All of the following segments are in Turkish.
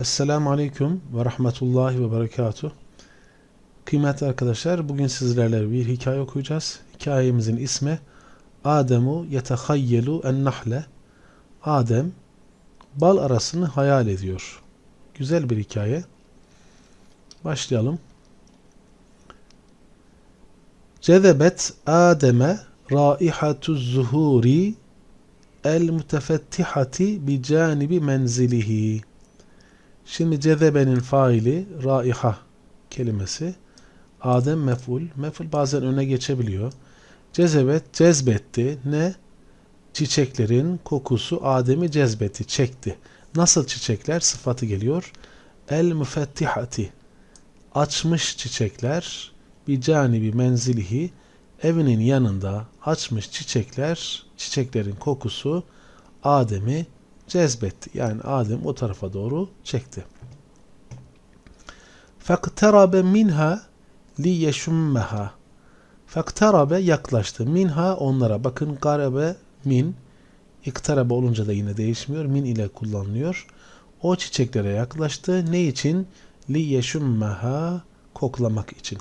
Esselamu Aleyküm ve Rahmetullahi ve Berekatuh. Kıymetli arkadaşlar, bugün sizlerle bir hikaye okuyacağız. Hikayemizin ismi Ademu yetehayyelu en nahle. Adem bal arasını hayal ediyor. Güzel bir hikaye. Başlayalım. Cezebet Adem'e raihatu zuhuri el mutefettihati bi canibi menzilihi. Şimdi cezebenin faili raiha kelimesi. Adem mef'ul. Mef'ul bazen öne geçebiliyor. Cezebet cezbetti. Ne? Çiçeklerin kokusu Adem'i cezbetti, çekti. Nasıl çiçekler? Sıfatı geliyor. El müfettihati. Açmış çiçekler. Bir canibi menzilihi. Evinin yanında açmış çiçekler, çiçeklerin kokusu Adem'i cezbetti. Yani Adem o tarafa doğru çekti. Faktarabe minha li yeşummeha. Faktarabe yaklaştı. Minha onlara. Bakın garabe min. İktarabe olunca da yine değişmiyor. Min ile kullanılıyor. O çiçeklere yaklaştı. Ne için? Li yeşummeha. Koklamak için.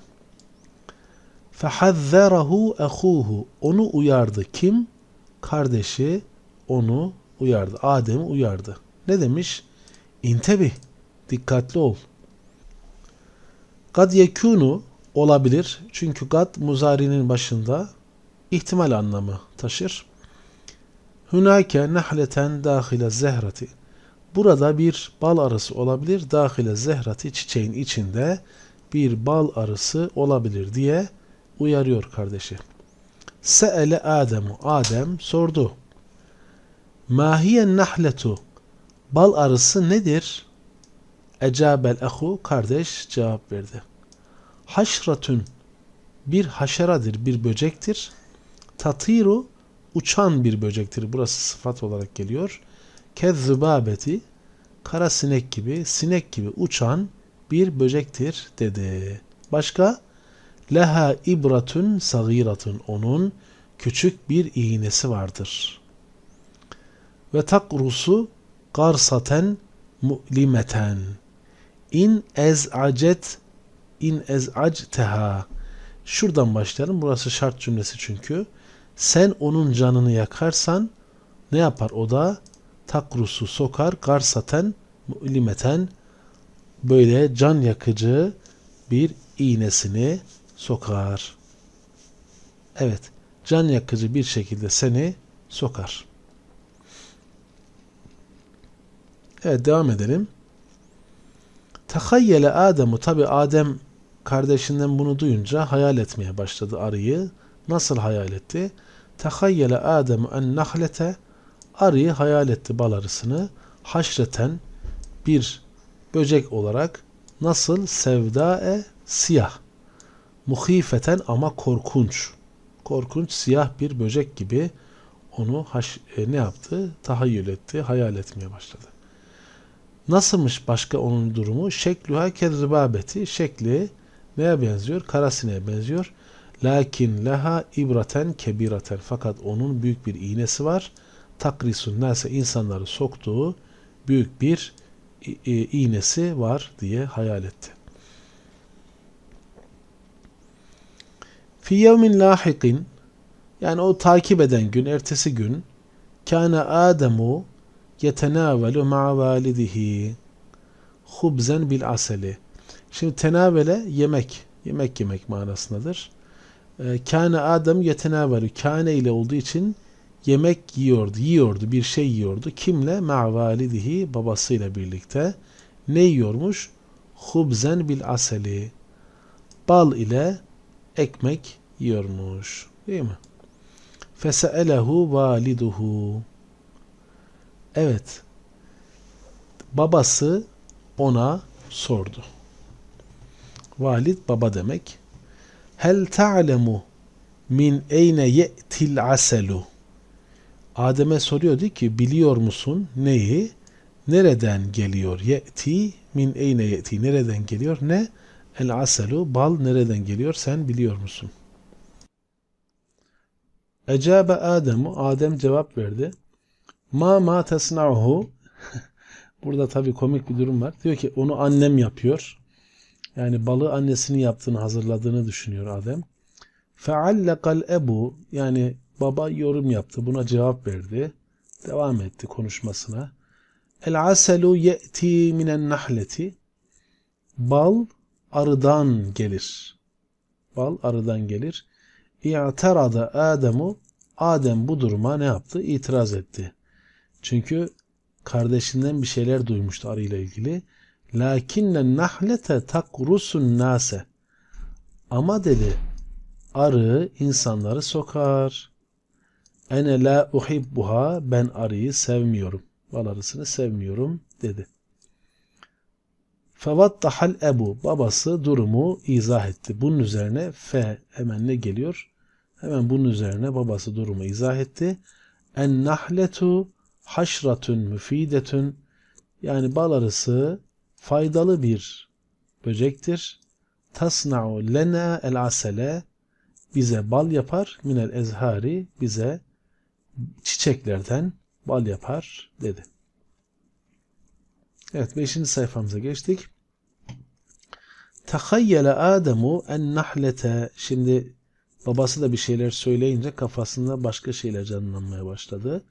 Fehazzerahu ehuhu. Onu uyardı. Kim? Kardeşi onu uyardı. Adem'i uyardı. Ne demiş? İntebih. Dikkatli ol. Kad yekunu olabilir. Çünkü gad muzarinin başında ihtimal anlamı taşır. Hünake nahleten dahile zehrati. Burada bir bal arısı olabilir. Dahile zehrati çiçeğin içinde bir bal arısı olabilir diye uyarıyor kardeşi. Se'ele Ademu. Adem sordu. Mahiyen nahletu. Bal arısı nedir? Ecabel ehu. Kardeş cevap verdi. Haşratun. Bir haşeradır, bir böcektir. Tatiru. Uçan bir böcektir. Burası sıfat olarak geliyor. Kezzübabeti. Kara sinek gibi, sinek gibi uçan bir böcektir dedi. Başka? Leha ibratun sagiratun. Onun küçük bir iğnesi vardır. Ve takrusu garsaten mu'limeten. İn ez'acet in ez'acteha. Şuradan başlayalım. Burası şart cümlesi çünkü. Sen onun canını yakarsan ne yapar o da? Takrusu sokar garsaten mu'limeten böyle can yakıcı bir iğnesini sokar. Evet, can yakıcı bir şekilde seni sokar. Evet, devam edelim. Tehayyele Adem'u tabi Adem kardeşinden bunu duyunca hayal etmeye başladı arıyı. Nasıl hayal etti? Tehayyele Adem'u en nahlete arıyı hayal etti bal arısını. Haşreten bir böcek olarak nasıl sevdae siyah muhifeten ama korkunç. Korkunç siyah bir böcek gibi onu haş, e, ne yaptı? Tahayyül etti, hayal etmeye başladı. Nasılmış başka onun durumu? Şekluha kezzibabeti. Şekli neye benziyor? Karasineğe benziyor. Lakin leha ibraten kebiraten. Fakat onun büyük bir iğnesi var. Takrisun nase insanları soktuğu büyük bir iğnesi var diye hayal etti. Fi yevmin lahikin yani o takip eden gün, ertesi gün kâne Ademu yetenavelu ma'a validihi hubzen bil aseli. Şimdi tenavele yemek, yemek yemek manasındadır. Ee, kâne Adem yetenavelu kâne ile olduğu için yemek yiyordu, yiyordu, bir şey yiyordu. Kimle? Ma'a validihi babasıyla birlikte. Ne yiyormuş? Hubzen bil aseli. Bal ile ekmek yiyormuş. Değil mi? Feseelehu validuhu. Evet. Babası ona sordu. Valid baba demek. Hel ta'lemu min eyne ye'til aselu. Adem'e soruyordu ki biliyor musun neyi? Nereden geliyor? Ye'ti min eyne ye'ti. Nereden geliyor? Ne? El aselu bal nereden geliyor sen biliyor musun? Ecabe Adem'u Adem cevap verdi. Ma ma tesna'uhu Burada tabii komik bir durum var. Diyor ki onu annem yapıyor. Yani balığı annesinin yaptığını hazırladığını düşünüyor Adem. Feallekal ebu yani baba yorum yaptı. Buna cevap verdi. Devam etti konuşmasına. El aselu ye'ti minen nahleti. Bal arıdan gelir. Bal arıdan gelir. İ'terada Ademu Adem bu duruma ne yaptı? İtiraz etti. Çünkü kardeşinden bir şeyler duymuştu arıyla ilgili. Lakinne nahlete takrusun nase. Ama dedi arı insanları sokar. Ene la uhibbuha ben arıyı sevmiyorum. Bal arısını sevmiyorum dedi. Fevattahal ebu babası durumu izah etti. Bunun üzerine fe hemen ne geliyor? Hemen bunun üzerine babası durumu izah etti. En nahletu haşratun müfidetun yani bal arısı faydalı bir böcektir. Tasna'u lena el asele bize bal yapar minel ezhari bize çiçeklerden bal yapar dedi. Evet 5. sayfamıza geçtik. Tehayyele Ademu en nahlete şimdi babası da bir şeyler söyleyince kafasında başka şeyler canlanmaya başladı.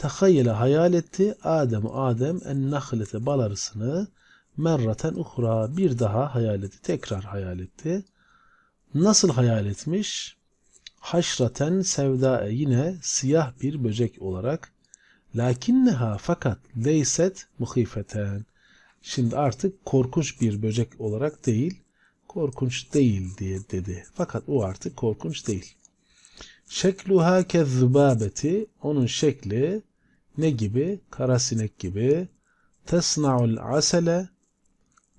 Tehayyele hayal etti Adem Adem en nahlete bal arısını merraten uhra bir daha hayal etti. Tekrar hayal etti. Nasıl hayal etmiş? Haşraten sevda yine siyah bir böcek olarak lakinneha fakat leyset muhifeten şimdi artık korkunç bir böcek olarak değil korkunç değil diye dedi. Fakat o artık korkunç değil. Şekluha kezzubabeti onun şekli ne gibi? Kara sinek gibi. Tesna'ul asele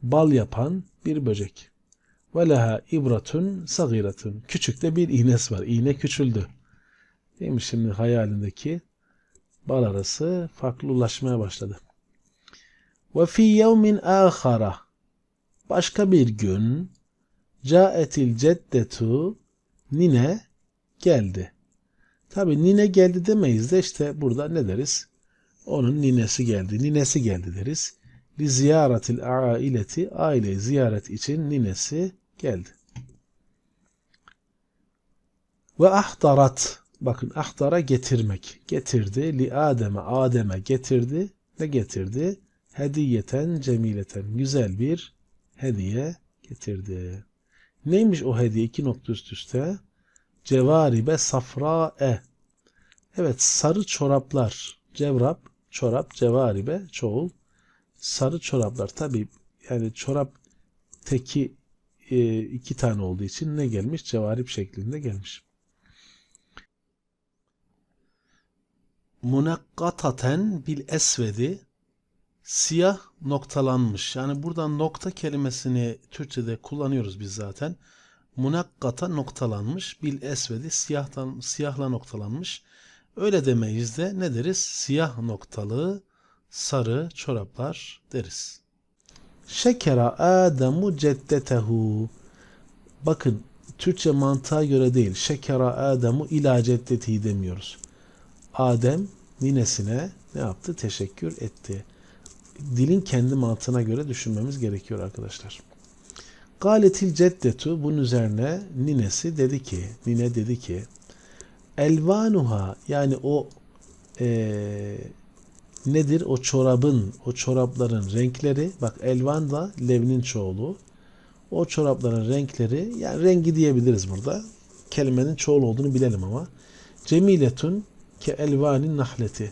bal yapan bir böcek. Ve leha ibratun sagiratun. Küçük de bir iğnesi var. İğne küçüldü. Değil mi şimdi hayalindeki bal arası farklılaşmaya başladı. Ve fi yevmin ahara başka bir gün caetil ceddetu nine geldi. Tabi nine geldi demeyiz de işte burada ne deriz? Onun ninesi geldi. Ninesi geldi deriz. Li ziyaretil aileti aile ziyaret için ninesi geldi. Ve ahtarat bakın ahtara getirmek. Getirdi. Li Adem'e Adem'e getirdi. Ne getirdi? Hediyeten cemileten. Güzel bir hediye getirdi. Neymiş o hediye? İki nokta üst üste. Cevaribe safrae. Evet sarı çoraplar. Cevrap, çorap, cevaribe, çoğul. Sarı çoraplar. Tabi yani çorap teki e, iki tane olduğu için ne gelmiş? Cevarip şeklinde gelmiş. Munakkataten bil esvedi siyah noktalanmış. Yani buradan nokta kelimesini Türkçe'de kullanıyoruz biz zaten. Munakkata noktalanmış. Bil esvedi siyahtan, siyahla noktalanmış. Öyle demeyiz de ne deriz? Siyah noktalı sarı çoraplar deriz. Şekera Ademu ceddetehu. Bakın Türkçe mantığa göre değil. Şekera Ademu ila ceddetihi demiyoruz. Adem ninesine ne yaptı? Teşekkür etti. Dilin kendi mantığına göre düşünmemiz gerekiyor arkadaşlar. Galetil ceddetu bunun üzerine ninesi dedi ki, nine dedi ki elvanuha yani o e, nedir? O çorabın o çorapların renkleri bak elvan da levnin çoğulu. O çorapların renkleri yani rengi diyebiliriz burada. Kelimenin çoğul olduğunu bilelim ama. Cemiletun ke elvanin nahleti.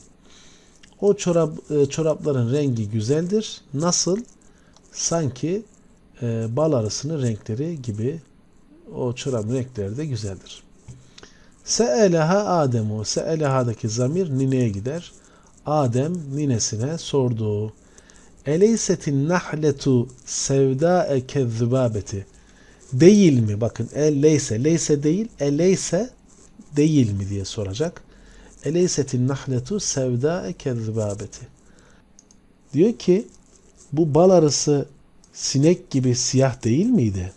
O çorap e, çorapların rengi güzeldir. Nasıl? Sanki e, bal arısının renkleri gibi o çorabın renkleri de güzeldir. Se'eleha Ademu. Se'eleha'daki zamir nineye gider. Adem ninesine sordu. Eleysetin nahletu sevda'e kezzubabeti. Değil mi? Bakın eleyse. Leyse değil. Eleyse değil mi diye soracak. Eleysetin nahletu sevda'e kezzubabeti. Diyor ki bu bal arısı sinek gibi siyah değil miydi?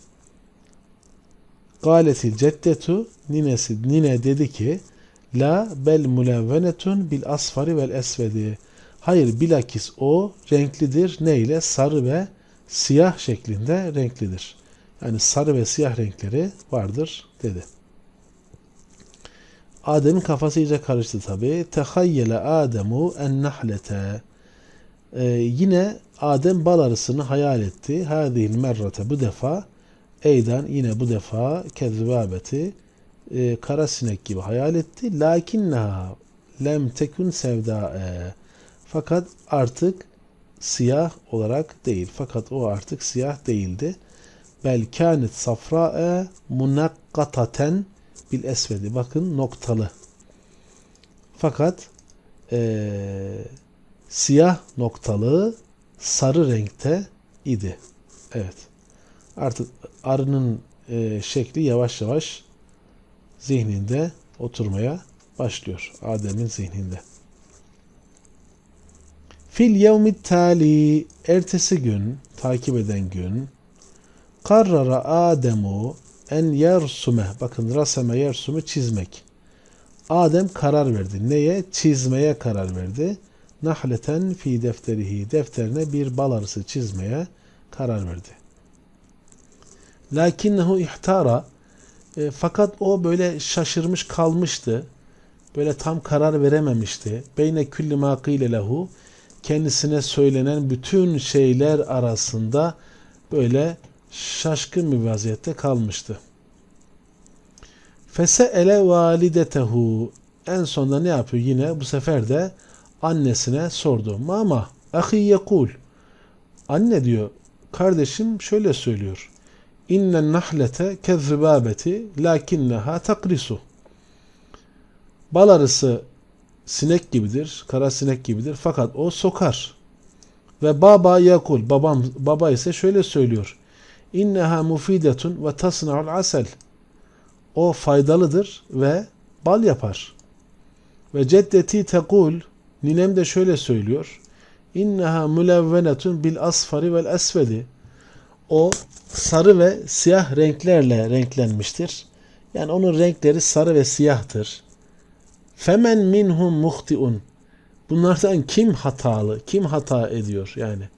Galetil ceddetu ninesi nine dedi ki La bel mulevvenetun bil asfari vel esvedi. Hayır bilakis o renklidir. Ne ile? Sarı ve siyah şeklinde renklidir. Yani sarı ve siyah renkleri vardır dedi. Adem'in kafası iyice karıştı tabi. Tehayyele Ademu en nahlete. Ee, yine Adem bal arısını hayal etti. Hadihil merrate bu defa eydan yine bu defa kezzabeti e, kara sinek gibi hayal etti. Lakinneha lem tekun sevdae. Fakat artık siyah olarak değil. Fakat o artık siyah değildi. Bel kânet safra'e munakkataten bil esvedi. Bakın noktalı. Fakat ee, siyah noktalı sarı renkte idi. Evet. Artık arının e, şekli yavaş yavaş zihninde oturmaya başlıyor. Adem'in zihninde. Fil yevmit tali ertesi gün, takip eden gün karrara Ademu en yersume bakın raseme yersumu çizmek. Adem karar verdi. Neye? Çizmeye karar verdi. Nahleten fi defterihi defterine bir bal arısı çizmeye karar verdi. Lakinnehu ihtara e, fakat o böyle şaşırmış kalmıştı. Böyle tam karar verememişti. Beyne külli ma lehu kendisine söylenen bütün şeyler arasında böyle şaşkın bir vaziyette kalmıştı. Fese'ele validetehu en sonunda ne yapıyor yine bu sefer de annesine sordu. Mama ahi yekul anne diyor kardeşim şöyle söylüyor. İnnen nahlete kezzibabeti lakinneha takrisu. Bal arısı sinek gibidir, kara sinek gibidir fakat o sokar. Ve baba yakul, babam baba ise şöyle söylüyor. İnneha mufidetun ve tasna'ul asel. O faydalıdır ve bal yapar. Ve ceddeti tekul, ninem de şöyle söylüyor. İnneha mülevvenetun bil asfari vel esvedi. O sarı ve siyah renklerle renklenmiştir. Yani onun renkleri sarı ve siyahtır. Femen minhum muhtiun. Bunlardan kim hatalı, kim hata ediyor yani.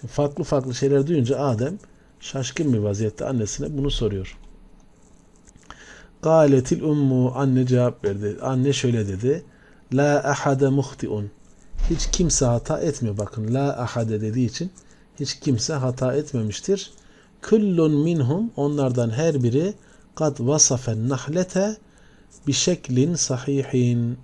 Şimdi farklı farklı şeyler duyunca Adem şaşkın bir vaziyette annesine bunu soruyor. Galetil ummu anne cevap verdi. Anne şöyle dedi. La ahade muhtiun. Hiç kimse hata etmiyor. Bakın la ahade dediği için hiç kimse hata etmemiştir. Kullun minhum onlardan her biri kad vasafen nahlete bir şeklin sahihin.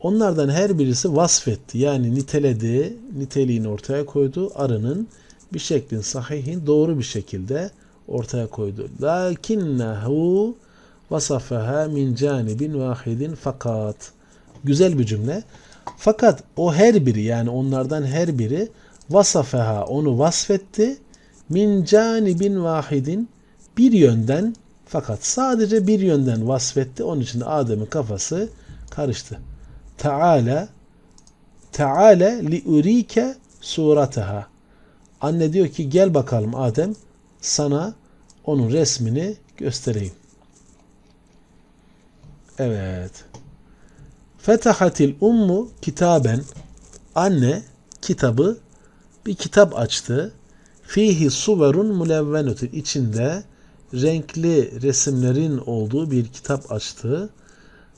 Onlardan her birisi vasfetti. Yani niteledi, niteliğini ortaya koydu. Arının bir şeklin sahihin doğru bir şekilde ortaya koydu. Lakinnehu vasafaha min canibin vahidin fakat. Güzel bir cümle. Fakat o her biri yani onlardan her biri vasafaha onu vasfetti. Min canibin vahidin bir yönden fakat sadece bir yönden vasfetti. Onun için de Adem'in kafası karıştı. Teala Teala li urike surataha. Anne diyor ki gel bakalım Adem sana onun resmini göstereyim. Evet. Fetahatil ummu kitaben anne kitabı bir kitap açtı. Fihi suverun mulevvenutun içinde renkli resimlerin olduğu bir kitap açtı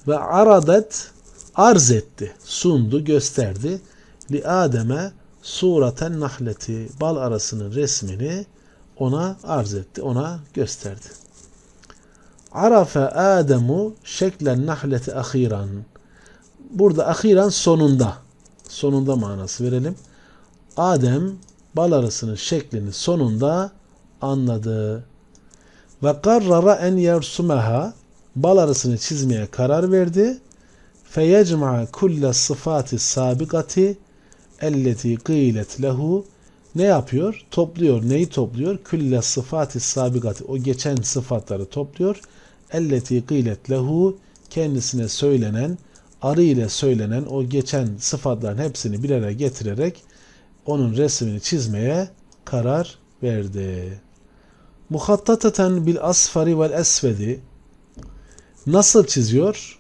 ve aradet arz etti, sundu, gösterdi. Li Adem'e suraten nahleti bal arasının resmini ona arz etti, ona gösterdi. Arafe Ademu şeklen nahleti ahiran. Burada ahiran sonunda. Sonunda manası verelim. Adem bal arasının şeklini sonunda anladı. Ve karrara en yersumeha bal arasını çizmeye karar verdi. Feyecma'a kulle sıfati sabikati elleti kıylet lehu ne yapıyor? Topluyor. Neyi topluyor? Külle sıfati sabikati. O geçen sıfatları topluyor. Elleti kıylet lehu kendisine söylenen, arı ile söylenen o geçen sıfatların hepsini bir araya getirerek onun resmini çizmeye karar verdi. Muhattateten bil asfari vel esvedi nasıl çiziyor?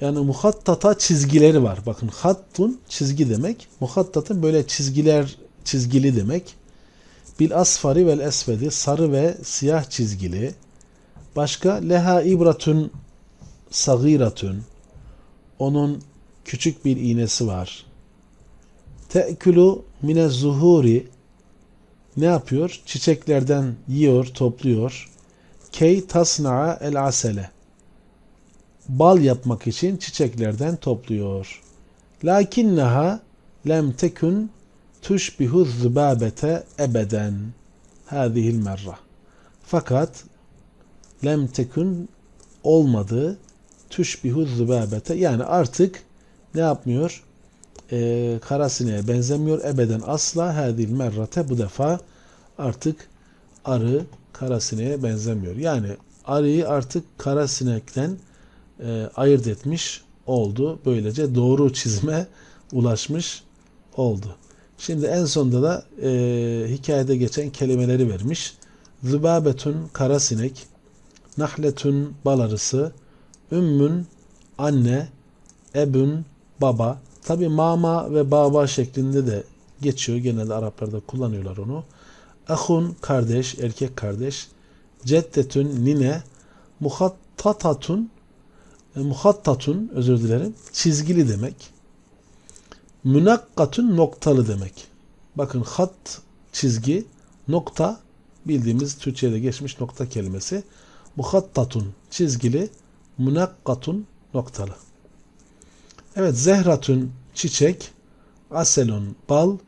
Yani muhattata çizgileri var. Bakın hattun çizgi demek. Muhattatın böyle çizgiler çizgili demek. Bil asfari vel esvedi sarı ve siyah çizgili. Başka leha ibratun sagiratun. Onun küçük bir iğnesi var. Te'külü mine zuhuri ne yapıyor? Çiçeklerden yiyor, topluyor. Key tasna'a el asele. Bal yapmak için çiçeklerden topluyor. Lakinneha lem tekun tuşbihu zübabete ebeden. Hâzihil merra. Fakat lem tekun olmadı tüşbihu zübabete yani artık ne yapmıyor? Ee, kara benzemiyor ebeden asla hadil merrate bu defa artık arı kara sineğe benzemiyor. Yani arıyı artık kara sinekten e, ayırt etmiş oldu. Böylece doğru çizme ulaşmış oldu. Şimdi en sonunda da e, hikayede geçen kelimeleri vermiş. Zübabetun kara sinek, nahletun bal arısı, ümmün anne, ebün baba. Tabi mama ve baba şeklinde de geçiyor. Genelde Araplarda kullanıyorlar onu. Ahun kardeş, erkek kardeş. Ceddetün nine, muhattatatun e, muhattatun özür dilerim çizgili demek. Münakkatun noktalı demek. Bakın hat çizgi nokta bildiğimiz Türkçe'de geçmiş nokta kelimesi. Muhattatun çizgili münakkatun noktalı. Evet zehratun çiçek aselun bal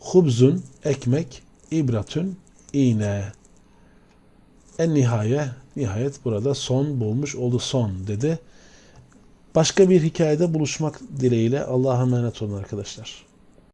hubzun ekmek ibratun iğne en nihaye nihayet burada son bulmuş oldu son dedi. Başka bir hikayede buluşmak dileğiyle Allah'a emanet olun arkadaşlar.